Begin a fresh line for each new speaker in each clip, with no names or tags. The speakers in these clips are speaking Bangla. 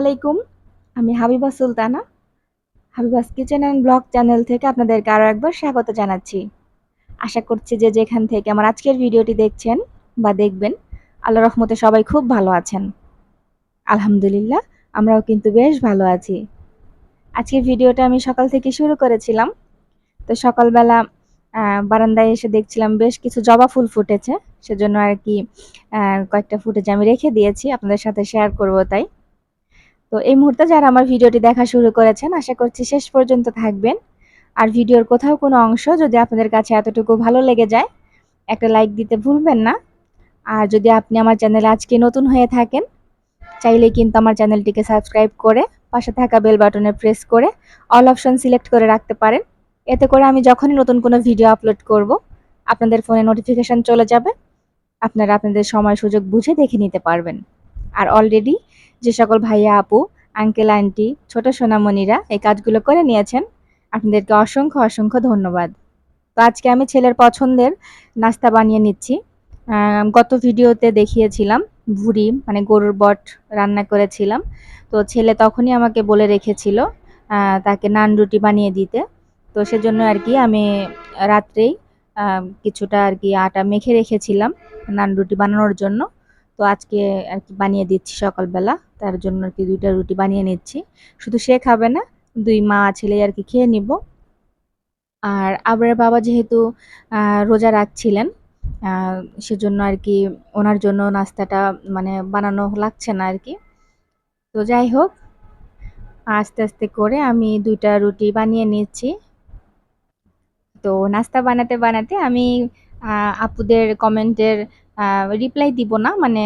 আলাইকুম। আমি Habiba Sultana. Habiba's kitchen and blog channel থেকে আপনাদেরকে আরও একবার স্বাগত জানাচ্ছি। আশা করছি যে যেখান থেকে আমার আজকের ভিডিওটি দেখছেন বা দেখবেন আল্লাহ রহমতে সবাই খুব ভালো আছেন। আলহামদুলিল্লাহ, আমরাও কিন্তু বেশ ভালো আছি। আজকের ভিডিওটা আমি সকাল থেকে শুরু করেছিলাম। তো সকালবেলা বারান্দায় এসে দেখছিলাম বেশ কিছু জবা ফুল ফুটেছে। সেজন্য আর কি কয়েকটা ফুটেজ আমি রেখে দিয়েছি। আপনাদের সাথে শেয়ার করব তাই। তো এই মুহূর্তে যারা আমার ভিডিওটি দেখা শুরু করেছেন, আশা করছি শেষ পর্যন্ত থাকবেন। আর ভিডিওর কোথাও কোনো অংশ যদি আপনাদের কাছে এতটুকু ভালো লেগে যায়, একটা লাইক দিতে ভুলবেন না। আর যদি আপনি আমার চ্যানেলে আজকে নতুন হয়ে থাকেন, চাইলে কিন্তু আমার চ্যানেলটিকে সাবস্ক্রাইব করে পাশে থাকা বেল বাটনে প্রেস করে অল অপশন সিলেক্ট করে রাখতে পারেন। এতে করে আমি যখনই নতুন কোনো ভিডিও আপলোড করব, আপনাদের ফোনে নোটিফিকেশান চলে যাবে। আপনারা আপনাদের সময় সুযোগ বুঝে দেখে নিতে পারবেন। আর অলরেডি যে সকল ভাইয়া, আপু আঙ্কেল আন্টি ছোট সোনামণিরা এই কাজগুলো করে নিয়েছেন, আপনাদেরকে অসংখ্য অসংখ্য ধন্যবাদ। তো আজকে আমি ছেলের পছন্দের নাস্তা বানিয়ে নিচ্ছি। গত ভিডিওতে দেখিয়েছিলাম ভুড়ি মানে গরুর বট রান্না করেছিলাম। তো ছেলে তখনই আমাকে বলে রেখেছিল তাকে নান রুটি বানিয়ে দিতে। তো সেজন্য আর কি আমি রাত্রেই কিছুটা আর কি আটা মেখে রেখেছিলাম নান রুটি বানানোর জন্য। তো আজকে আর কি বানিয়ে দিচ্ছি সকালবেলা, তার জন্য আর কি দুইটা রুটি বানিয়ে নিচ্ছি। শুধু সে খাবে না, দুই মা ছেলে আর কি খেয়ে নিব। আর আবার বাবা যেহেতু রোজা রাখছিলেন সেজন্য আর কি ওনার জন্য নাস্তাটা মানে বানানো লাগছে না আর কি। তো যাই হোক, আস্তে আস্তে করে আমি দুইটা রুটি বানিয়ে নিচ্ছি। তো নাস্তা বানাতে বানাতে আমি আপুদের কমেন্টের রিপ্লাই দিব না মানে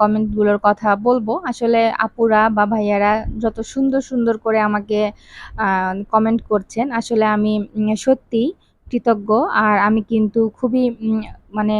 কমেন্টগুলোর কথা বলব। আসলে আপুরা বা ভাইয়ারা যত সুন্দর সুন্দর করে আমাকে কমেন্ট করছেন, আসলে আমি সত্যি কৃতজ্ঞ। আর আমি কিন্তু খুবই মানে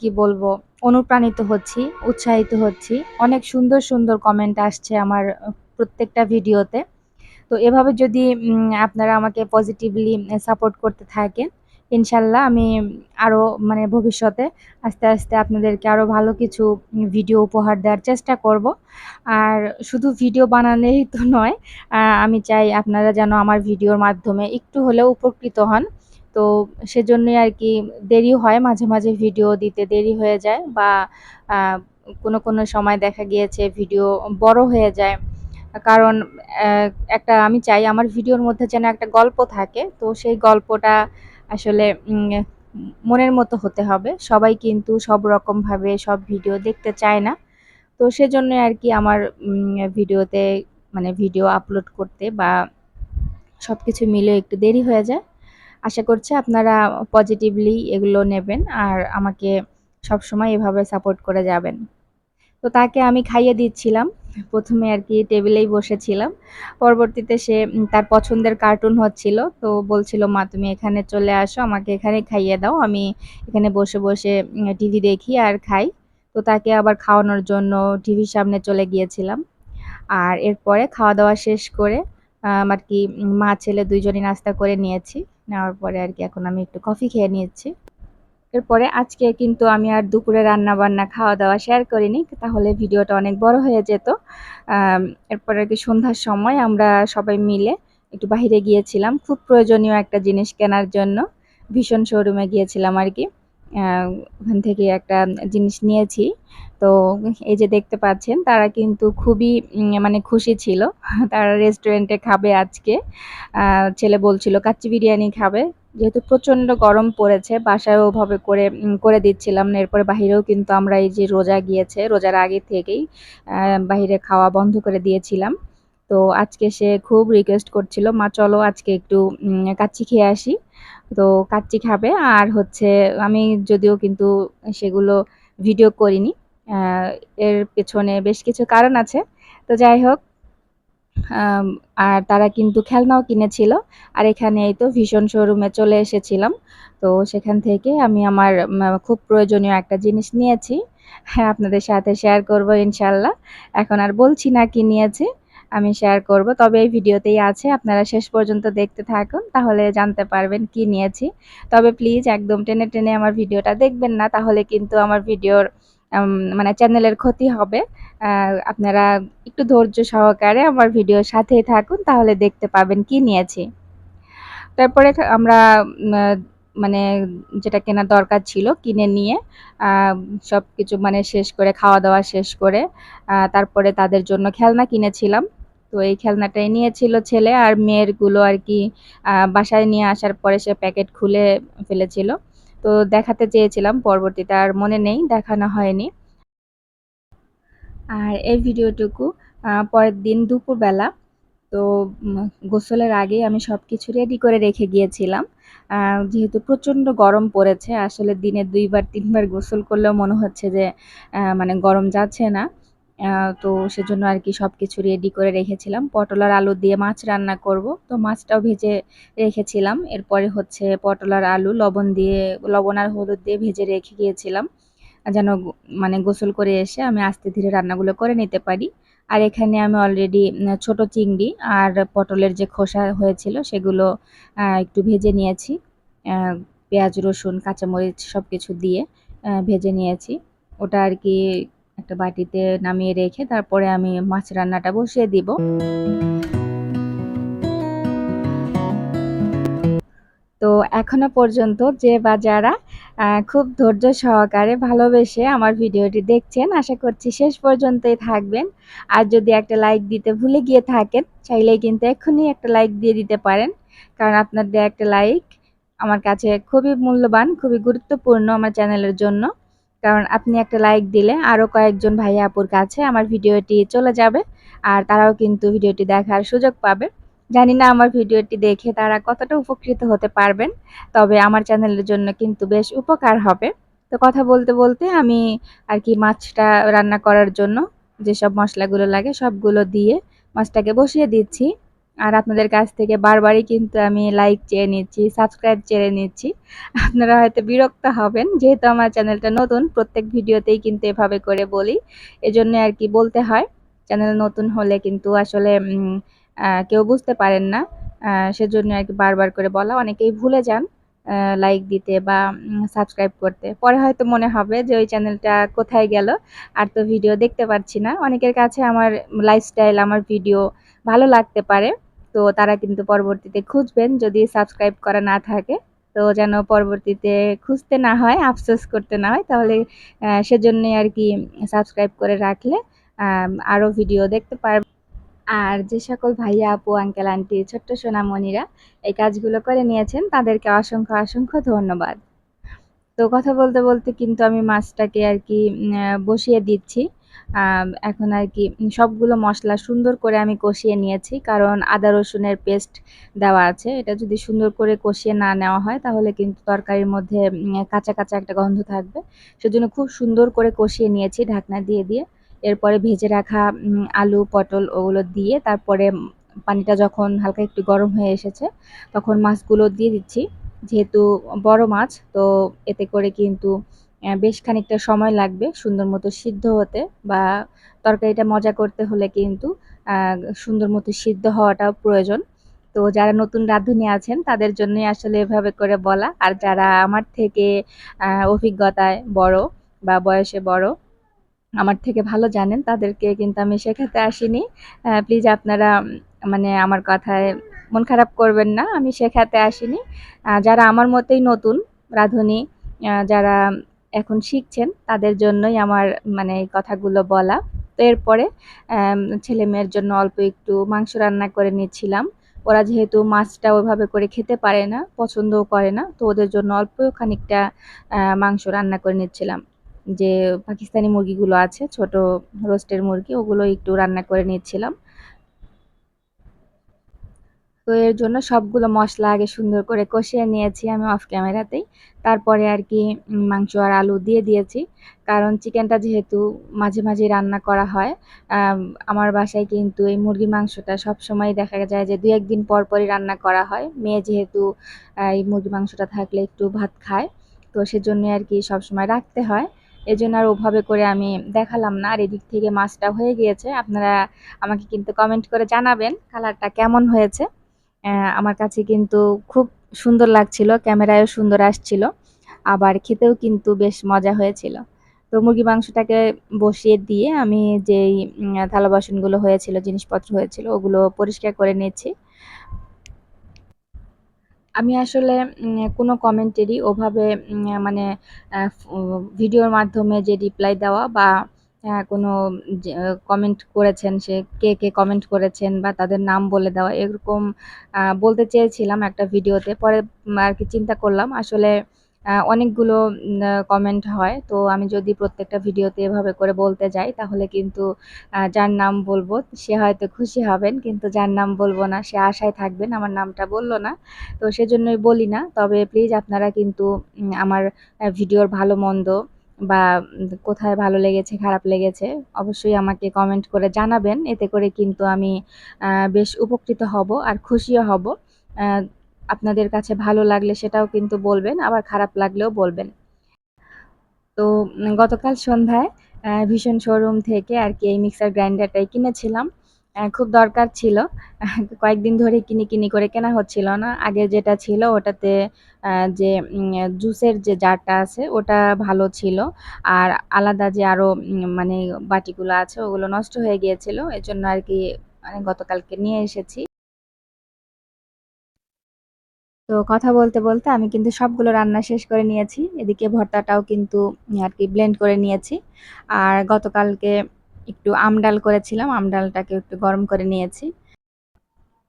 কি বলব, অনুপ্রাণিত হচ্ছি, উৎসাহিত হচ্ছি। অনেক সুন্দর সুন্দর কমেন্ট আসছে আমার প্রত্যেকটা ভিডিওতে তো এভাবে যদি আপনারা আমাকে পজিটিভলি সাপোর্ট করতে থাকেন ইনশাল্লাহ আমি আরও মানে ভবিষ্যতে আস্তে আস্তে আপনাদেরকে আরও ভালো কিছু ভিডিও উপহার দেওয়ার চেষ্টা করব। আর শুধু ভিডিও বানালেই তো নয় আমি চাই আপনারা যেন আমার ভিডিওর মাধ্যমে একটু হলেও উপকৃত হন। তো সেজন্যই আর কি দেরি হয়, মাঝে মাঝে ভিডিও দিতে দেরি হয়ে যায় বা কোনো কোনো সময় দেখা গিয়েছে ভিডিও বড় হয়ে যায়। কারণ একটা আমি চাই আমার ভিডিওর মধ্যে যেন একটা গল্প থাকে, তো সেই গল্পটা আসলে মনের মতো হতে হবে। সবাই কিন্তু সব রকমভাবে সব ভিডিও দেখতে চায় না। তো সেজন্য আর কি আমার ভিডিওতে মানে ভিডিও আপলোড করতে বা সব কিছু মিলে একটু দেরি হয়ে যায়। আশা করছি আপনারা পজিটিভলি এগুলো নেবেন আর আমাকে সবসময় এভাবে সাপোর্ট করে যাবেন। তো তাকে আমি খাইয়ে দিচ্ছিলাম। প্রথমে আর কি টেবিলেই বসেছিলাম। পরবর্তীতে সে তার পছন্দের কার্টুন হচ্ছিল। তো বলছিল, মা, তুমি এখানে চলে আসো, আমাকে এখানে খাইয়ে দাও। আমি এখানে বসে বসে টিভি দেখি আর খাই। তো তাকে আবার খাওয়ানোর জন্য টিভির সামনে চলে গিয়েছিলাম। আর এরপরে খাওয়া দাওয়া শেষ করে আর কি, মা, ছেলে দুইজনই নাস্তা করে নিয়েছি। নেওয়ার পরে আর কি এখন আমি একটু কফি খেয়ে নিয়েছি এরপরে আজকে কিন্তু আমি আর দুপুরে রান্না বান্না খাওয়া দাওয়া শেয়ার করিনি, তাহলে ভিডিওটা অনেক বড় হয়ে যেত। এরপরে কি সন্ধ্যার সময় আমরা সবাই মিলে একটু বাহিরে গিয়েছিলাম, খুব প্রয়োজনীয় একটা জিনিস কেনার জন্য। ভীষণ শোরুমে গিয়েছিলাম আর কি। ওখান থেকে একটা জিনিস নিয়েছি। তো এই যে দেখতে পাচ্ছেন, তারা কিন্তু খুবই মানে খুশি ছিল। তারা রেস্টুরেন্টে খাবে আজকে। ছেলে বলছিল, কাচ্চি বিরিয়ানি খাবে। যেহেতু প্রচণ্ড গরম পড়েছে বাসায় ওভাবে করে করে দিচ্ছিলাম না। এরপরে বাহিরেও কিন্তু আমরা এই যে রোজা গিয়েছে, রোজার আগে থেকেই বাহিরে খাওয়া বন্ধ করে দিয়েছিলাম। তো আজকে সে খুব রিকোয়েস্ট করছিল, মা, চলো আজকে একটু কাচ্চি খেয়ে আসি। তো কাচ্চি খাবে, আর হচ্ছে আমি যদিও কিন্তু সেগুলো ভিডিও করিনি এর পেছনে বেশ কিছু কারণ আছে। তো যাই হোক আর তারা কিন্তু খেলনাও কিনেছিল। আর এখানে এই তো ভীষণ শোরুমে চলে এসেছিলাম। তো সেখান থেকে আমি আমার খুব প্রয়োজনীয় একটা জিনিস নিয়েছি। হ্যাঁ আপনাদের সাথে শেয়ার করব ইনশাল্লাহ এখন আর বলছি না কি নিয়েছি, আমি শেয়ার করব। তবে এই ভিডিওতেই আছে, আপনারা শেষ পর্যন্ত দেখতে থাকুন, তাহলে জানতে পারবেন কি নিয়েছি। তবে প্লিজ একদম টেনে টেনে আমার ভিডিওটা দেখবেন না, তাহলে কিন্তু আমার ভিডিওর মানে চ্যানেলের ক্ষতি হবে। আপনারা একটু ধৈর্য সহকারে আমার ভিডিওর সাথেই থাকুন, তাহলে দেখতে পাবেন কি নিয়েছি। তারপরে আমরা মানে যেটা কেনার দরকার ছিল কিনে নিয়ে আ সবকিছু মানে শেষ করে, খাওয়া-দাওয়া শেষ করে তারপরে তাদের জন্য খেলনা কিনেছিলাম। তো এই খেলনাটাই নিয়েছিল ছেলে আর মেয়েরগুলো আর কি বাসায় নিয়ে আসার পরে সে প্যাকেট খুলে ফেলেছিল। তো দেখাতে চেয়েছিলাম পরবর্তীতে আর মনে নেই, দেখানো হয়নি। আর এই ভিডিওটুকু পরের দিন দুপুরবেলা তো গোসলের আগেই আমি সবকিছু রেডি করে রেখে গিয়েছিলাম। যেহেতু প্রচণ্ড গরম পড়েছে আসলে দিনে দুইবার তিনবার গোসল করলেও মনে হচ্ছে যে মানে গরম যাচ্ছে না। তো সেজন্য আর কি সব কিছু রেডি করে রেখেছিলাম। পটল আর আলু দিয়ে মাছ রান্না করব। তো মাছটাও ভেজে রেখেছিলাম। এরপরে হচ্ছে পটল আর আলু লবণ দিয়ে লবণ আর হলুদ দিয়ে ভেজে রেখে গিয়েছিলাম। যেন মানে গোসল করে এসে আমি আস্তে ধীরে রান্নাগুলো করে নিতে পারি। আর এখানে আমি অলরেডি ছোট চিংড়ি আর পটলের যে খোসা হয়েছিল সেগুলো একটু ভেজে নিয়েছি। পেঁয়াজ, রসুন, কাঁচামরিচ সব কিছু দিয়ে ভেজে নিয়েছি। ওটা আরকি একটা বাটিতে নামিয়ে রেখে তারপরে আমি মাছ রান্নাটা বসিয়ে দিব। তো এখনও পর্যন্ত যে বা যারা খুব ধৈর্য সহকারে ভালোবেসে আমার ভিডিওটি দেখছেন আশা করছি শেষ পর্যন্তই থাকবেন। আর যদি একটা লাইক দিতে ভুলে গিয়ে থাকেন চাইলে কিন্তু এক্ষুনি একটা লাইক দিয়ে দিতে পারেন। কারণ আপনার দেয়া একটা লাইক আমার কাছে খুবই মূল্যবান, খুবই গুরুত্বপূর্ণ আমার চ্যানেলের জন্য। কারণ আপনি একটা লাইক দিলে আরও কয়েকজন ভাইয়া আপুর কাছে আমার ভিডিওটি চলে যাবে। আর তারাও কিন্তু ভিডিওটি দেখার সুযোগ পাবে। জানি না আমার ভিডিওটি দেখে তারা কতটা উপকৃত হতে পারবেন। তবে আমার চ্যানেলের জন্য কিন্তু বেশ উপকার হবে। তো কথা বলতে, বলতে আমি আর কি মাছটা রান্না করার জন্য যেসব মশলাগুলো লাগে সবগুলো দিয়ে মাছটাকে বসিয়ে দিচ্ছি। আর আপনাদের কাছ থেকে বারবারই কিন্তু আমি লাইক চেয়ে নিচ্ছি, সাবস্ক্রাইব চেয়ে নিচ্ছি। আপনারা হয়তো বিরক্ত হবেন যেহেতু আমার চ্যানেলটা নতুন প্রত্যেক ভিডিওতেই কিন্তু এভাবে করে বলি। এজন্য আর কি বলতে হয়। চ্যানেল নতুন হলে কিন্তু আসলে কেউ বুঝতে পারেন না। সেজন্য আর কি বারবার করে বলা। অনেকেই ভুলে যান লাইক দিতে বা সাবস্ক্রাইব করতে। পরে হয়তো মনে হবে যে ওই চ্যানেলটা কোথায় গেল? আর তো ভিডিও দেখতে পাচ্ছি না। অনেকের কাছে আমার লাইফস্টাইল, আমার ভিডিও ভালো লাগতে পারে। তো তারা কিন্তু পরবর্তীতে খুঁজবেন যদি সাবস্ক্রাইব করা না থাকে। তো যেন পরবর্তীতে খুঁজতে না হয়, আফসোস করতে না হয় তাহলে আ আর কি সাবস্ক্রাইব করে রাখলে আরও ভিডিও দেখতে পার আর যে সকল ভাইয়া, আপু, আঙ্কেল, আন্টি, ছোট্ট সোনামণিরা এই কাজগুলো করে নিয়েছেন তাদেরকে অসংখ্য, অসংখ্য ধন্যবাদ। তো কথা বলতে, বলতে কিন্তু আমি মাছটাকে আর কি বসিয়ে দিচ্ছি। আ আর কি সবগুলো মশলা সুন্দর করে আমি কষিয়ে নিয়েছি। কারণ আদা রসুনের পেস্ট দেওয়া আছে। এটা যদি সুন্দর করে কষিয়ে না নেওয়া হয় তাহলে কিন্তু তরকারির মধ্যে কাঁচা, কাঁচা একটা গন্ধ থাকবে। সেজন্য খুব সুন্দর করে কষিয়ে নিয়েছি ঢাকনা দিয়ে, দিয়ে। এরপরে ভেজে রাখা আলু, পটল ওগুলো দিয়ে তারপরে পানিটা যখন হালকা একটু গরম হয়ে এসেছে তখন মাছগুলো দিয়ে দিচ্ছি। যেহেতু বড় মাছ তো এতে করে কিন্তু বেশ খানিকটা সময় লাগবে সুন্দর মতো সিদ্ধ হতে বা তরকারিটা মজা করতে হলে কিন্তু সুন্দর মতো সিদ্ধ হওয়াটাও প্রয়োজন। তো যারা নতুন রাঁধুনি আছেন তাদের জন্যই আসলে এভাবে করে বলা। আর যারা আমার থেকে অভিজ্ঞতায় বড় বা বয়সে বড় আমার থেকে ভালো জানেন তাদেরকে কিন্তু আমি শেখাতে আসিনি। প্লিজ আপনারা মানে আমার কথায় মন খারাপ করবেন না। আমি শেখাতে আসিনি। যারা আমার মতোই নতুন রাঁধুনি, যারা এখন শিখছেন তাদের জন্যই আমার মানে এই কথাগুলো বলা। তো এরপরে ছেলে-মেয়ের জন্য অল্প একটু মাংস রান্না করে নিচ্ছিলাম। ওরা যেহেতু মাছটা ওইভাবে করে খেতে পারে না, পছন্দও করে না। তো ওদের জন্য অল্প খানিকটা মাংস রান্না করে নিচ্ছিলাম। যে পাকিস্তানি মুরগিগুলো আছে ছোট রোস্টের মুরগি ওগুলো একটু রান্না করে নিচ্ছিলাম। তো এর জন্য সবগুলো মশলা আগে সুন্দর করে কষিয়ে নিয়েছি আমি অফ ক্যামেরাতেই। তারপরে আর কি মাংস আর আলু দিয়ে দিয়েছি। কারণ চিকেনটা যেহেতু মাঝে, মাঝেই রান্না করা হয়, আমার বাসায় কিন্তু এই মুরগির মাংসটা সবসময়ই দেখা যায় যে দু একদিন পর, পরই রান্না করা হয়। মেয়ে যেহেতু এই মুরগির মাংসটা থাকলে একটু ভাত খায়। তো সেজন্যই আরকি সবসময় রাখতে হয়। এজন্য আর ওভাবে করে আমি দেখালাম না। আর এদিক থেকে মাছটা হয়ে গিয়েছে। আপনারা আমাকে কিন্তু কমেন্ট করে জানাবেন কালারটা কেমন হয়েছে। আমার কাছে কিন্তু খুব সুন্দর লাগছিল। ক্যামেরায়ও সুন্দর আসছিল। আবার খেতেও কিন্তু বেশ মজা হয়েছিল। তো মুরগি মাংসটাকে বসিয়ে দিয়ে আমি যেই থালা বাসনগুলো হয়েছিল, জিনিসপত্র হয়েছিল ওগুলো পরিষ্কার করে নিচ্ছি। আমি আসলে কোনো কমেন্টেরই ওভাবে মানে ভিডিওর মাধ্যমে যে রিপ্লাই দেওয়া বা কোনো কমেন্ট করেছেন সে কে, কে কমেন্ট করেছেন বা তাদের নাম বলে দেওয়া এরকম বলতে চেয়েছিলাম একটা ভিডিওতে। পরে আর কি চিন্তা করলাম আসলে অনেকগুলো কমেন্ট হয়। তো আমি যদি প্রত্যেকটা ভিডিওতে এভাবে করে বলতে যাই তাহলে কিন্তু যার নাম বলব সে হয়তো খুশি হবেন। কিন্তু যার নাম বলব না সে আশায় থাকবেন আমার নামটা বলল না। তো সেজন্যই বলি না। তবে প্লিজ আপনারা কিন্তু আমার ভিডিওর ভালো-মন্দ বা কোথায় ভালো লেগেছে, খারাপ লেগেছে অবশ্যই আমাকে কমেন্ট করে জানাবেন। এতে করে কিন্তু আমি বেশ উপকৃত হব আর খুশিও হব। আপনাদের কাছে ভালো লাগলে সেটাও কিন্তু বলবেন, আবার খারাপ লাগলেও বলবেন। তো গতকাল সন্ধ্যায় ভীষণ শোরুম থেকে আর কি এই মিক্সার গ্রাইন্ডারটাই কিনেছিলাম। খুব দরকার ছিল। কয়েকদিন ধরে কিনি, কিনি করে কেনা হচ্ছিল না। আগে যেটা ছিল ওটাতে যে জুসের যে জারটা আছে ওটা ভালো ছিল। আর আলাদা যে আরও মানে বাটিগুলো আছে ওগুলো নষ্ট হয়ে গিয়েছিল। এজন্য আরকি মানে গতকালকে নিয়ে এসেছি। তো কথা বলতে, বলতে আমি কিন্তু সবগুলো রান্না শেষ করে নিয়েছি। এদিকে ভর্তাটাও কিন্তু আর কি ব্লেন্ড করে নিয়েছি। আর গতকালকে একটু আমডাল করেছিলাম। আম ডালটাকে একটু গরম করে নিয়েছি।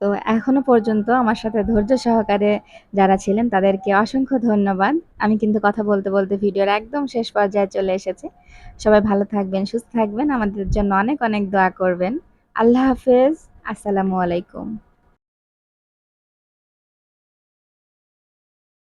তো এখনও পর্যন্ত আমার সাথে ধৈর্য সহকারে যারা ছিলেন তাদেরকে অসংখ্য ধন্যবাদ। আমি কিন্তু কথা বলতে, বলতে ভিডিওর একদম শেষ পর্যায়ে চলে এসেছি। সবাই ভালো থাকবেন, সুস্থ থাকবেন। আমাদের জন্য অনেক, অনেক দোয়া করবেন। আল্লাহ হাফেজ। আসসালামু আলাইকুম।